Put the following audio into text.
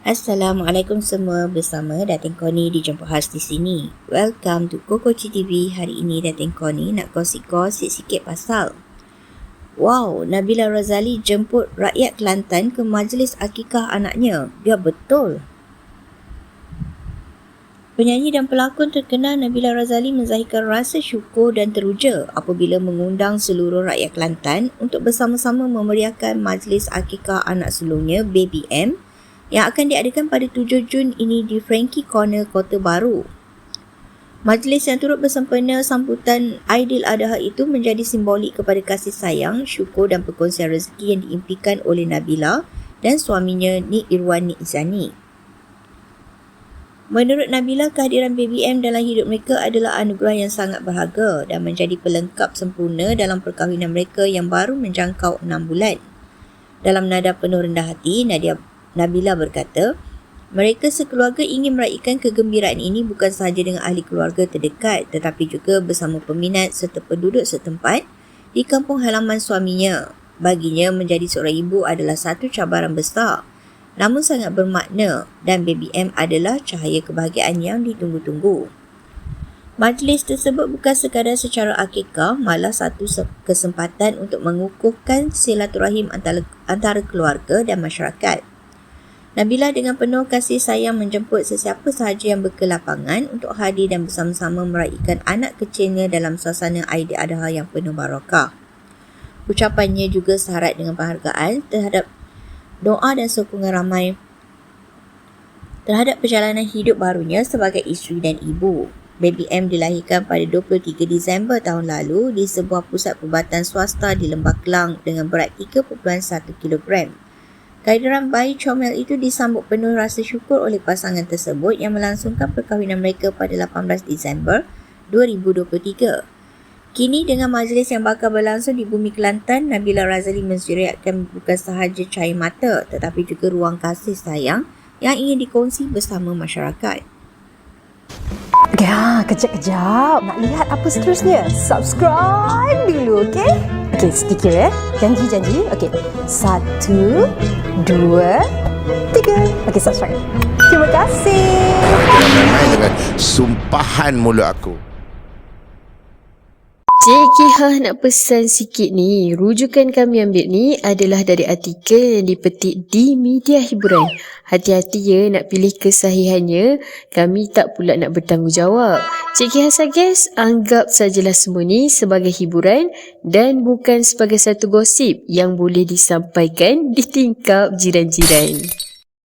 Assalamualaikum semua bersama Datin Koni di Jemput Khas di sini. Welcome to Kokoci TV. Hari ini Datin Koni nak gosip-gosip sikit pasal Wow, Nabila Razali jemput rakyat Kelantan ke majlis akikah anaknya. Biar betul. Penyanyi dan pelakon terkenal Nabila Razali menzahirkan rasa syukur dan teruja apabila mengundang seluruh rakyat Kelantan untuk bersama-sama memeriahkan majlis akikah anak sulungnya, Baby M, yang akan diadakan pada 7 Jun ini di Frankie Corner, Kota Baru. Majlis yang turut bersempena sambutan Aidil Adha itu menjadi simbolik kepada kasih sayang, syukur dan perkongsian rezeki yang diimpikan oleh Nabila dan suaminya Nik Irwan Nik Izani. Menurut Nabila, kehadiran BBM dalam hidup mereka adalah anugerah yang sangat berharga dan menjadi pelengkap sempurna dalam perkahwinan mereka yang baru menjangkau 6 bulan. Dalam nada penuh rendah hati, Nadia Nabila berkata, mereka sekeluarga ingin meraihkan kegembiraan ini bukan sahaja dengan ahli keluarga terdekat tetapi juga bersama peminat serta penduduk setempat di kampung halaman suaminya. Baginya menjadi seorang ibu adalah satu cabaran besar namun sangat bermakna dan BBM adalah cahaya kebahagiaan yang ditunggu-tunggu. Majlis tersebut bukan sekadar secara akikah, malah satu kesempatan untuk mengukuhkan silaturahim antara, antara keluarga dan masyarakat. Nabila dengan penuh kasih sayang menjemput sesiapa sahaja yang berkelapangan untuk hadir dan bersama-sama meraihkan anak kecilnya dalam suasana Aidil Adha yang penuh barakah. Ucapannya juga syarat dengan penghargaan terhadap doa dan sokongan ramai terhadap perjalanan hidup barunya sebagai isteri dan ibu. Baby M dilahirkan pada 23 Disember tahun lalu di sebuah pusat perubatan swasta di Lembah Kelang dengan berat 3.1 kilogram. Kehadiran bayi comel itu disambut penuh rasa syukur oleh pasangan tersebut yang melangsungkan perkahwinan mereka pada 18 Disember 2023. Kini dengan majlis yang bakal berlangsung di bumi Kelantan, Nabila Razali mensyariatkan bukan sahaja cahaya mata tetapi juga ruang kasih sayang yang ingin dikongsi bersama masyarakat. Ya, kejap-kejap. Nak lihat apa seterusnya? Subscribe dulu, okey? Okey, sedikit ya. Janji-janji. Okey. Satu, dua, tiga. Okey, subscribe. Terima kasih. Dengan sumpahan mulut aku. Cik Kihah nak pesan sikit ni. Rujukan kami ambil ni adalah dari artikel yang dipetik di media hiburan. Hati-hati ya nak pilih kesahihannya. Kami tak pula nak bertanggungjawab. Cik Kihah suggest anggap sajalah semua ni sebagai hiburan dan bukan sebagai satu gosip yang boleh disampaikan di tingkap jiran-jiran.